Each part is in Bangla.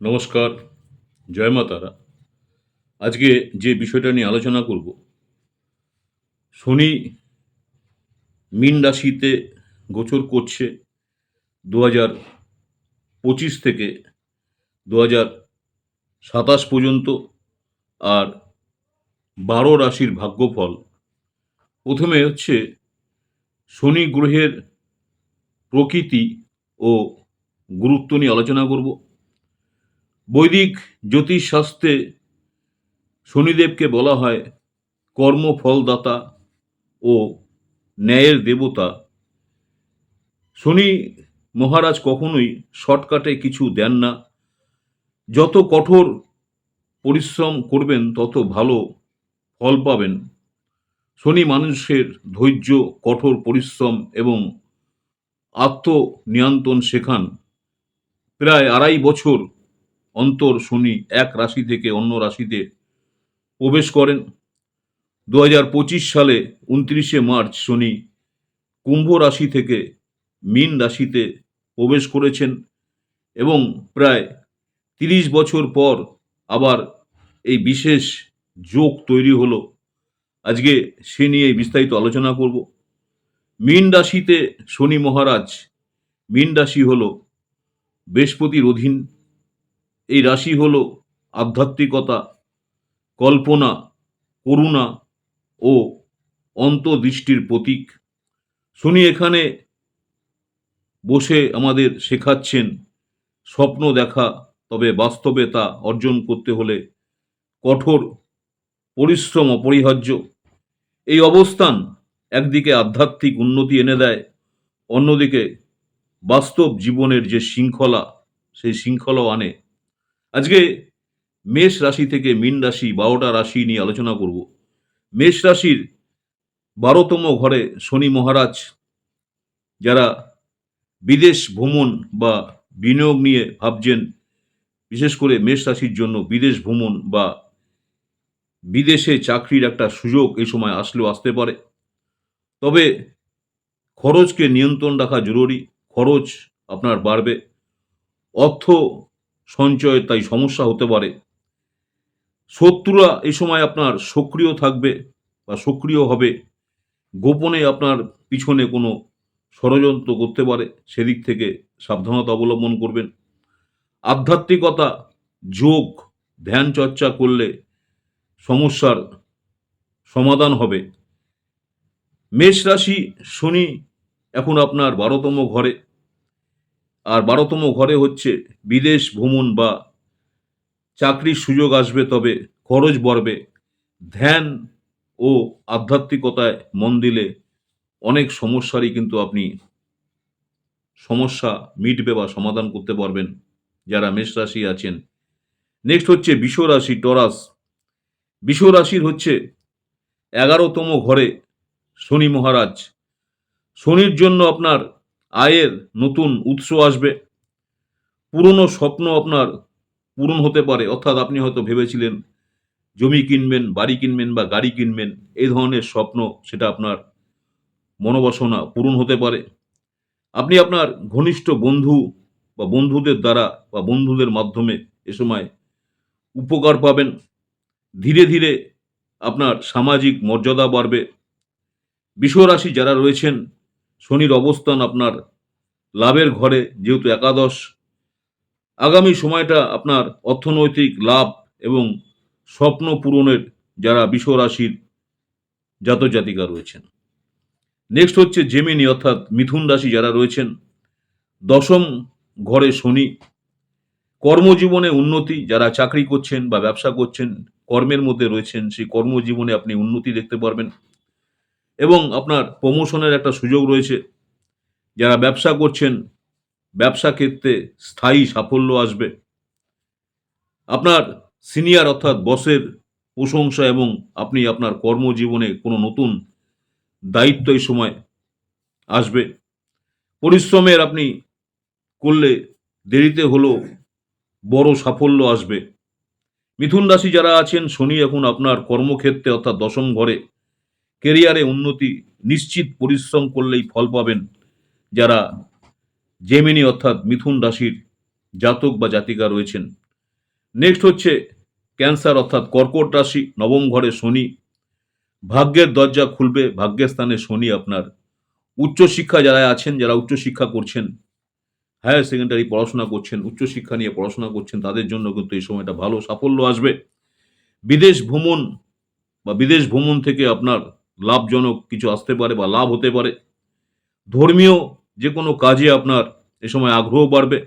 নমস্কার, জয় মা তারা। আজকে যে বিষয়টা নিয়ে আলোচনা করব, শনি মীন রাশিতে গোচর করছে দু হাজার পঁচিশ থেকে দু হাজার সাতাশ পর্যন্ত, আর বারো রাশির ভাগ্যফল। প্রথমে হচ্ছে শনি গ্রহের প্রকৃতি ও গুরুত্ব নিয়ে আলোচনা করব। বৈদিক জ্যোতিষশাস্ত্রে শনিদেবকে বলা হয় কর্মফলদাতা ও ন্যায়ের দেবতা। শনি মহারাজ কখনোই শর্টকাটে কিছু দেন না। যত কঠোর পরিশ্রম করবেন, তত ভালো ফল পাবেন। শনি মানুষের ধৈর্য, কঠোর পরিশ্রম এবং আত্মনিয়ন্ত্রণ শেখান। প্রায় আড়াই বছর অন্তর শনি এক রাশি থেকে অন্য রাশিতে প্রবেশ করেন। দু হাজার পঁচিশ সালে উনত্রিশে মার্চ শনি কুম্ভ রাশি থেকে মীন রাশিতে প্রবেশ করেছেন এবং প্রায় তিরিশ বছর পর আবার এই বিশেষ যোগ তৈরি হলো। আজকে সে নিয়ে বিস্তারিত আলোচনা করব। মীন রাশিতে শনি মহারাজ, মীন রাশি হল বৃহস্পতির অধীন। এই রাশি হলো আধ্যাত্মিকতা, কল্পনা, করুণা ও অন্তর্দৃষ্টির প্রতীক। শনি এখানে বসে আমাদের শেখাচ্ছেন স্বপ্ন দেখা, তবে বাস্তবে তা অর্জন করতে হলে কঠোর পরিশ্রম অপরিহার্য। এই অবস্থান একদিকে আধ্যাত্মিক উন্নতি এনে দেয়, অন্যদিকে বাস্তব জীবনের যে শৃঙ্খলা, সেই শৃঙ্খলাও আনে। আজকে মেষ রাশি থেকে মীন রাশি বারোটা রাশি নিয়ে আলোচনা করব। মেষ রাশির বারোতম ঘরে শনি মহারাজ, যারা বিদেশ ভ্রমণ বা বিনিয়োগ নিয়ে ভাবছেন, বিশেষ করে মেষ রাশির জন্য বিদেশ ভ্রমণ বা বিদেশে চাকরির একটা সুযোগ এই সময় আসলেও আসতে পারে। তবে খরচকে নিয়ন্ত্রণ রাখা জরুরি, খরচ আপনার বাড়বে। অর্থ সঞ্চয়, তাই সমস্যা হতে পারে। শত্রুরা এই সময় আপনার সক্রিয় থাকবে বা সক্রিয় হবে। গোপনে আপনার পিছনে কোনো ষড়যন্ত্র করতে পারে, সেদিক থেকে সাবধানতা অবলম্বন করবেন। আধ্যাত্মিকতা, যোগ, ধ্যান চর্চা করলে সমস্যার সমাধান হবে। মেষ রাশি শনি এখন আপনার বারোতম ঘরে। আর বারোতম ঘরে হচ্ছে বিদেশ ভ্রমণ বা চাকরির সুযোগ আসবে তবে খরচ বাড়বে। ধ্যান ও আধ্যাত্মিকতায় মন দিলে অনেক সমস্যারই কিন্তু আপনি সমস্যা মিটবে বা সমাধান করতে পারবেন যারা মেষ রাশি আছেন। নেক্সট হচ্ছে বিষ রাশি, টরাস। বিষ রাশির হচ্ছে এগারোতম ঘরে শনি মহারাজ। শনির জন্য আপনার আয়ের নতুন উৎস আসবে। পুরনো স্বপ্ন আপনার পূরণ হতে পারে, অর্থাৎ আপনি হয়তো ভেবেছিলেন জমি কিনবেন, বাড়ি কিনবেন বা গাড়ি কিনবেন এই ধরনের স্বপ্ন সেটা আপনার মনোবাসনা পূরণ হতে পারে। আপনি আপনার ঘনিষ্ঠ বন্ধু বা বন্ধুদের দ্বারা বা বন্ধুদের মাধ্যমে এ সময় উপকার পাবেন। ধীরে ধীরে আপনার সামাজিক মর্যাদা বাড়বে। বিশ্বরাশি যারা রয়েছেন শনির অবস্থান আপনার লাভের ঘরে, যেহেতু একাদশ। আগামী সময়টা আপনার অর্থনৈতিক লাভ এবং স্বপ্ন পূরণের যারা বিশ্বরাশির জাতজাতিকা রয়েছেন। নেক্সট হচ্ছে জেমিনি অর্থাৎ মিথুন রাশি যারা রয়েছেন। দশম ঘরে শনি। কর্মজীবনে উন্নতি, যারা চাকরি করছেন বা ব্যবসা করছেন, কর্মের মধ্যে রয়েছেন, সেই কর্মজীবনে আপনি উন্নতি দেখতে পারবেন। এবং আপনার প্রমোশনের একটা সুযোগ রয়েছে। যারা ব্যবসা করছেন, ব্যবসা ক্ষেত্রে স্থায়ী সাফল্য আসবে। আপনার সিনিয়র অর্থাৎ বসের প্রশংসা এবং আপনি আপনার কর্মজীবনে কোনো নতুন দায়িত্ব এই সময় আসবে। পরিশ্রমের আপনি করলে দেরিতে হলেও বড় সাফল্য আসবে। মিথুন রাশি যারা আছেন, শনি এখন আপনার কর্মক্ষেত্রে অর্থাৎ দশম ঘরে। কেরিয়ারে উন্নতি নিশ্চিত পরিশ্রম করলেই ফল পাবেন যারা জেমিনি অর্থাৎ মিথুন রাশির জাতক বা জাতিকা রয়েছেন। নেক্সট হচ্ছে ক্যান্সার অর্থাৎ কর্কট রাশি, নবম ঘরে শনি। ভাগ্যের দরজা খুলবে, ভাগ্যের স্থানে শনি আপনার। উচ্চশিক্ষা যারা আছেন, যারা উচ্চশিক্ষা করছেন হায়ার সেকেন্ডারি পড়াশোনা করছেন, উচ্চশিক্ষা নিয়ে পড়াশোনা করছেন, তাদের জন্য কিন্তু এই সময়টা ভালো সাফল্য আসবে। বিদেশ ভ্রমণ বা বিদেশ ভ্রমণ থেকে আপনার লাভজনক কিছু আসতে পারে বা লাভ হতে পারে। ধর্মীয় যে কোনো কাজে আপনার এ সময় আগ্রহ বাড়বে।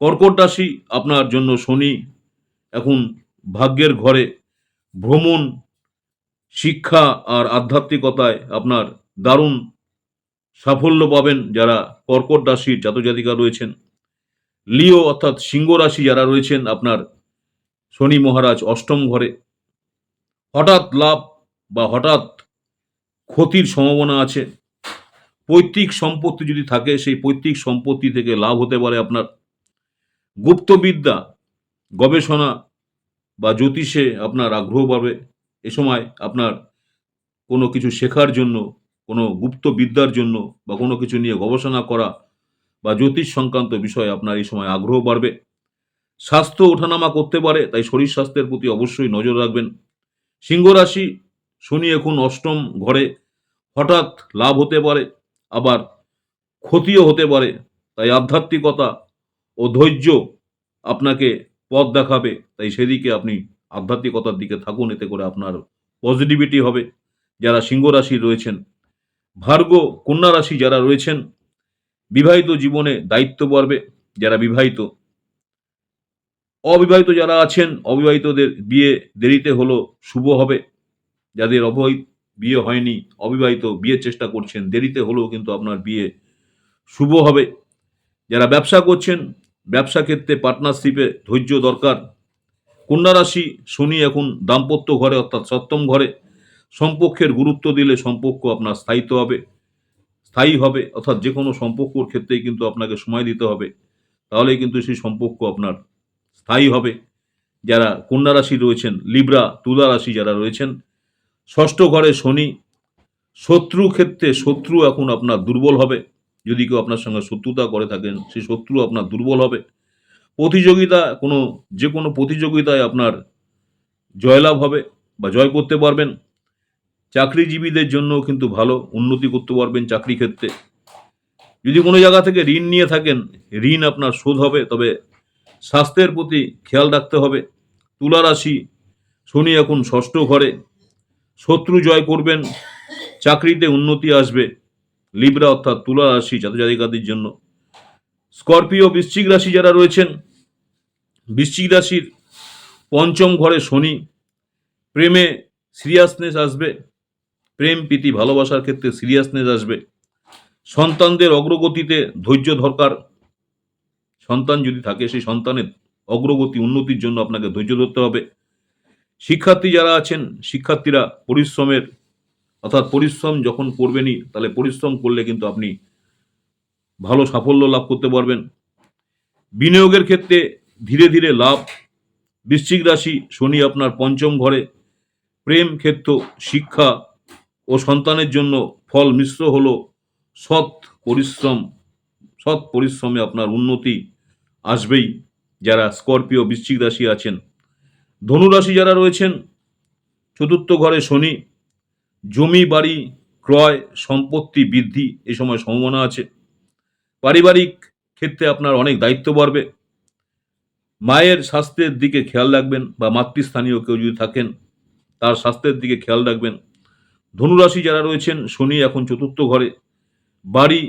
কর্কট রাশি আপনার জন্য শনি, এখন ভাগ্যের ঘরে। ভ্রমণ, শিক্ষা আর আধ্যাত্মিকতায় আপনার দারুণ সাফল্য পাবেন যারা কর্কট রাশির জাতজাতিকা রয়েছেন। লিও অর্থাৎ সিংহ রাশি যারা রয়েছেন আপনার শনি মহারাজ অষ্টম ঘরে। হঠাৎ লাভ বা হঠাৎ ক্ষতির সম্ভাবনা আছে। পৈতৃক সম্পত্তি যদি থাকে, সেই পৈতৃক সম্পত্তি থেকে লাভ হতে পারে আপনার। গুপ্তবিদ্যা, গবেষণা বা জ্যোতিষে আপনার আগ্রহ বাড়বে। এ সময় আপনার কোনো কিছু শেখার জন্য, কোনো গুপ্ত বিদ্যার জন্য বা কোনো কিছু নিয়ে গবেষণা করা বা জ্যোতিষ সংক্রান্ত বিষয়ে আপনার এই সময় আগ্রহ বাড়বে। স্বাস্থ্য ওঠানামা করতে পারে, তাই শরীর স্বাস্থ্যের প্রতি অবশ্যই নজর রাখবেন। সিংহ রাশি শনি এখন অষ্টম ঘরে। হঠাৎ লাভ হতে পারে, আবার ক্ষতিও হতে পারে। তাই আধ্যাত্মিকতা ও ধৈর্য আপনাকে পথ দেখাবে। তাই সেদিকে আপনি আধ্যাত্মিকতার দিকে থাকুন, এতে করে আপনার পজিটিভিটি হবে। যারা সিংহ রাশি রয়েছেন, ভার্গ কন্যা রাশি যারা রয়েছেন, বিবাহিত জীবনে দায়িত্ব বাড়বে যারা বিবাহিত। অবিবাহিত যারা আছেন, অবিবাহিতদের বিয়ে দেরিতে হলো, শুভ হবে। যাদের অবহিত বিয়ে হয়নি, অবিবাহিত বিয়ের চেষ্টা করছেন, দেরিতে হলেও কিন্তু আপনার বিয়ে শুভ হবে। যারা ব্যবসা করছেন, ব্যবসা ক্ষেত্রে পার্টনারশিপে ধৈর্য দরকার। কন্যা রাশি শনি এখন দাম্পত্য ঘরে, অর্থাৎ সপ্তম ঘরে। সম্পর্কের গুরুত্ব দিলে সম্পর্ক আপনার স্থায়িত্ব হবে, স্থায়ী হবে, অর্থাৎ যে কোনো সম্পর্কর ক্ষেত্রেই কিন্তু আপনাকে সময় দিতে হবে। তাহলেই কিন্তু সেই সম্পর্ক আপনার স্থায়ী হবে। যারা কন্যা রাশি রয়েছেন লিব্রা তুলা রাশি যারা রয়েছেন ষষ্ঠ ঘরে শনি, শত্রু ক্ষেত্রে শত্রু এখন আপনার দুর্বল হবে। যদি কেউ আপনার সঙ্গে শত্রুতা করে থাকেন, সেই শত্রু আপনার দুর্বল হবে। প্রতিযোগিতা কোনো, যে কোনো প্রতিযোগিতায় আপনার জয়লাভ হবে বা জয় করতে পারবেন। চাকরিজীবীদের জন্য কিন্তু ভালো উন্নতি করতে পারবেন চাকরি ক্ষেত্রে। যদি কোনো জায়গা থেকে ঋণ নিয়ে থাকেন, ঋণ আপনার শোধ হবে, তবে স্বাস্থ্যের প্রতি খেয়াল রাখতে হবে। তুলা রাশি, শনি এখন ষষ্ঠ ঘরে। শত্রু জয় করবেন, চাকরিতে উন্নতি আসবে লিব্রা অর্থাৎ তুলা রাশি, জাতজাতিকাদের জন্য। স্করপিও বৃশ্চিক রাশি যারা রয়েছেন, বৃশ্চিক রাশির পঞ্চম ঘরে শনি, প্রেমে সিরিয়াসনেস আসবে, প্রেম, প্রীতি, ভালোবাসার ক্ষেত্রে সিরিয়াসনেস আসবে। সন্তানদের অগ্রগতিতে ধৈর্য দরকার। সন্তান যদি থাকে, সেই সন্তানের অগ্রগতি, উন্নতির জন্য আপনাকে ধৈর্য ধরতে হবে। শিক্ষার্থী যারা আছেন, শিক্ষার্থীরা পরিশ্রমের, অর্থাৎ পরিশ্রম যখন করবেনই, তাহলে পরিশ্রম করলে কিন্তু আপনি ভালো সাফল্য লাভ করতে পারবেন। বিনিয়োগের ক্ষেত্রে ধীরে ধীরে লাভ। বৃশ্চিক রাশি শনি আপনার পঞ্চম ঘরে। প্রেম, ক্ষেত্র, শিক্ষা ও সন্তানের জন্য ফল মিশ্র হল। সৎ পরিশ্রম, সৎ পরিশ্রমে আপনার উন্নতি আসবেই। যারা স্করপিও, বৃশ্চিক রাশি আছেন ধনুরাশি যারা রয়েছেন, চতুর্থ ঘরে শনি, জমি, বাড়ি, ক্রয়, সম্পত্তি, বৃদ্ধি এই সময় সম্ভাবনা আছে। পারিবারিক ক্ষেত্রে আপনার অনেক দায়িত্ব বাড়বে। মায়ের স্বাস্থ্যের দিকে খেয়াল রাখবেন বা মাতৃস্থানীয় কেউ যদি থাকেন, তার স্বাস্থ্যের দিকে খেয়াল রাখবেন। ধনুরাশি যারা রয়েছেন, শনি এখন চতুর্থ ঘরে। বাড়ি,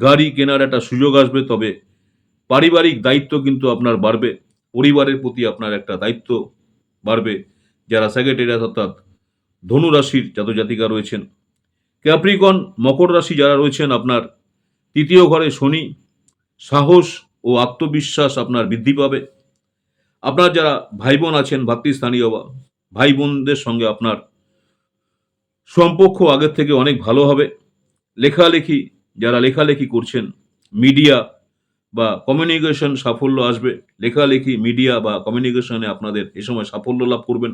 গাড়ি কেনার একটা সুযোগ আসবে, তবে পারিবারিক দায়িত্ব কিন্তু আপনার বাড়বে। পরিবারের প্রতি আপনার একটা দায়িত্ব বাড়বে। যারা সেক্রেটারিয়াস অর্থাৎ ধনু রাশির জাতজাতিকা রয়েছেন। ক্যাপ্রিকন, মকর রাশি যারা রয়েছেন, আপনার তৃতীয় ঘরে শনি, সাহস ও আত্মবিশ্বাস আপনার বৃদ্ধি পাবে। আপনার যারা ভাই বোন আছেন, ভাতৃস্থানীয় বা ভাই বোনদের সঙ্গে আপনার সম্পর্ক আগের থেকে অনেক ভালো হবে। লেখালেখি, যারা লেখালেখি করছেন, মিডিয়া বা কমিউনিকেশন সাফল্য আসবে। লেখালেখি মিডিয়া বা কমিউনিকেশনে আপনাদের এ সময় সাফল্য লাভ করবেন।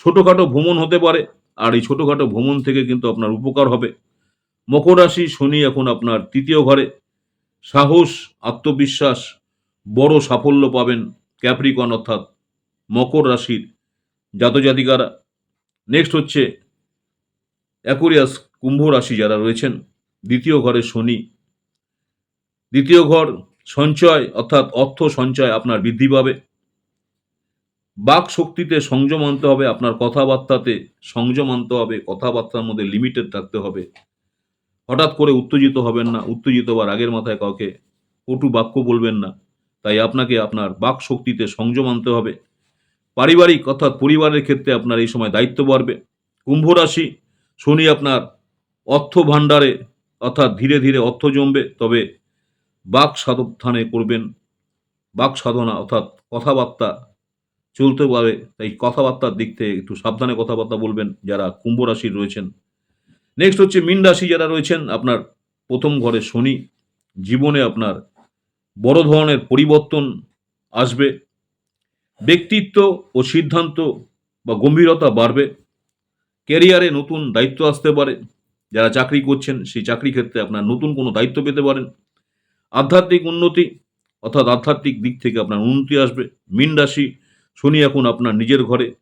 ছোটোখাটো ভ্রমণ হতে পারে, আর এই ছোটোখাটো ভ্রমণ থেকে কিন্তু আপনার উপকার হবে। মকর রাশি শনি এখন আপনার তৃতীয় ঘরে। সাহস, আত্মবিশ্বাস, বড় সাফল্য পাবেন ক্যাপ্রিকন অর্থাৎ মকর রাশির জাতজাতিকারা। নেক্সট হচ্ছে অ্যাকুরিয়াস কুম্ভ রাশি যারা রয়েছেন, দ্বিতীয় ঘরে শনি। দ্বিতীয় ঘর সঞ্চয়, অর্থাৎ অর্থ সঞ্চয় আপনার বৃদ্ধি পাবে। বাক শক্তিতে সংযম আনতে হবে, আপনার কথাবার্তাতে সংযম আনতে হবে, কথাবার্তার মধ্যে লিমিটেড থাকতে হবে। হঠাৎ করে উত্তেজিত হবেন না, উত্তেজিত হওয়ার আগের মাথায় কাউকে কটু বাক্য বলবেন না। তাই আপনাকে আপনার বাক শক্তিতে সংযম আনতে হবে। পারিবারিক, অর্থাৎ পরিবারের ক্ষেত্রে আপনার এই সময় দায়িত্ব বাড়বে। কুম্ভ রাশি, শনি আপনার অর্থ ভাণ্ডারে, অর্থাৎ ধীরে ধীরে অর্থ জমবে। তবে বাক সাবধানে করবেন। বাক সাধনা অর্থাৎ কথাবার্তা চলতে পারে, তাই কথাবার্তার দিক থেকে একটু সাবধানে কথাবার্তা বলবেন যারা কুম্ভ রাশির রয়েছেন। নেক্সট হচ্ছে মীন রাশি যারা রয়েছেন, আপনার প্রথম ঘরে শনি, জীবনে আপনার বড় ধরনের পরিবর্তন আসবে। ব্যক্তিত্ব ও সিদ্ধান্ত বা গম্ভীরতা বাড়বে। ক্যারিয়ারে নতুন দায়িত্ব আসতে পারে। যারা চাকরি করছেন, সেই চাকরি ক্ষেত্রে আপনার নতুন কোনো দায়িত্ব পেতে পারেন। আধ্যাত্মিক উন্নতি অর্থাৎ আধ্যাত্মিক দিক থেকে আপনার উন্নতি আসবে। মীন রাশি, শনি এখন আপনার নিজের ঘরে।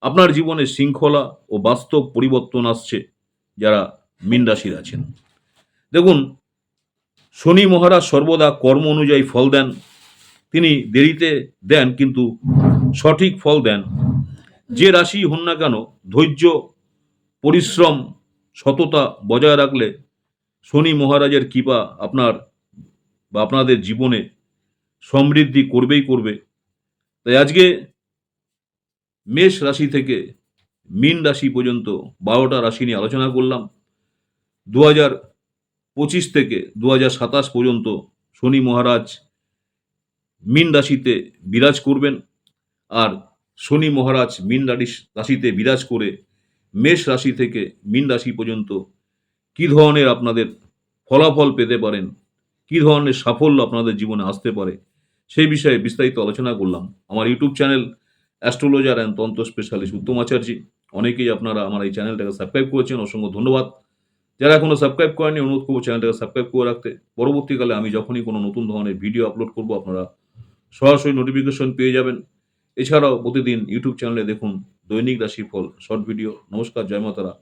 আপনার জীবনে শৃঙ্খলা ও বাস্তব পরিবর্তন আসছে যারা মীন রাশির আছেন। দেখুন, শনি মহারাজ সর্বদা কর্ম অনুযায়ী ফল দেন। তিনি দেরিতে দেন কিন্তু সঠিক ফল দেন। যে রাশি হন না কেন ধৈর্য, পরিশ্রম, সততা বজায় রাখলে শনি মহারাজের কৃপা আপনার বা আপনাদের জীবনে সমৃদ্ধি করবেই করবে। তাই আজকে মেষ রাশি থেকে মীন রাশি পর্যন্ত বারোটা রাশি নিয়ে আলোচনা করলাম। দু হাজার পঁচিশ থেকে দু হাজার সাতাশ পর্যন্ত শনি মহারাজ মীন রাশিতে বিরাজ করবেন আর শনি মহারাজ মীন রাশিতে বিরাজ করে মেষ রাশি থেকে মীন রাশি পর্যন্ত কী ধরনের আপনাদের ফলাফল পেতে পারেন কী ধরনের সাফল্য আপনাদের জীবনে আসতে পারে? সেই বিষয়ে বিস্তারিত আলোচনা করলাম। আমার YouTube channel astrologer and tantra specialist Uttam Acharya. অনেকেই আপনারা আমার এই চ্যানেলটাকে সাবস্ক্রাইব করেছেন, অসংখ্য ধন্যবাদ। যারা এখনও সাবস্ক্রাইব করেনি অনুরোধ করব চ্যানেলটাকে সাবস্ক্রাইব করে রাখতে। পরবর্তীকালে আমি যখনই কোনো নতুন ধরনের ভিডিও আপলোড করব, আপনারা সরাসরি নোটিফিকেশন পেয়ে যাবেন। এছাড়াও প্রতিদিন ইউটিউব চ্যানেলে দেখুন দৈনিক রাশিফল, শর্ট ভিডিও। নমস্কার, জয় মাতারা।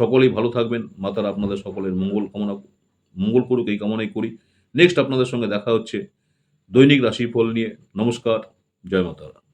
সকলেই ভালো থাকবেন। মাতারা আপনাদের সকলের মঙ্গল কামনা, মঙ্গল করুক, এই কামনাই করি। নেক্সট আপনাদের সঙ্গে দেখা হচ্ছে দৈনিক রাশিফল নিয়ে। নমস্কার জয় মাতারা।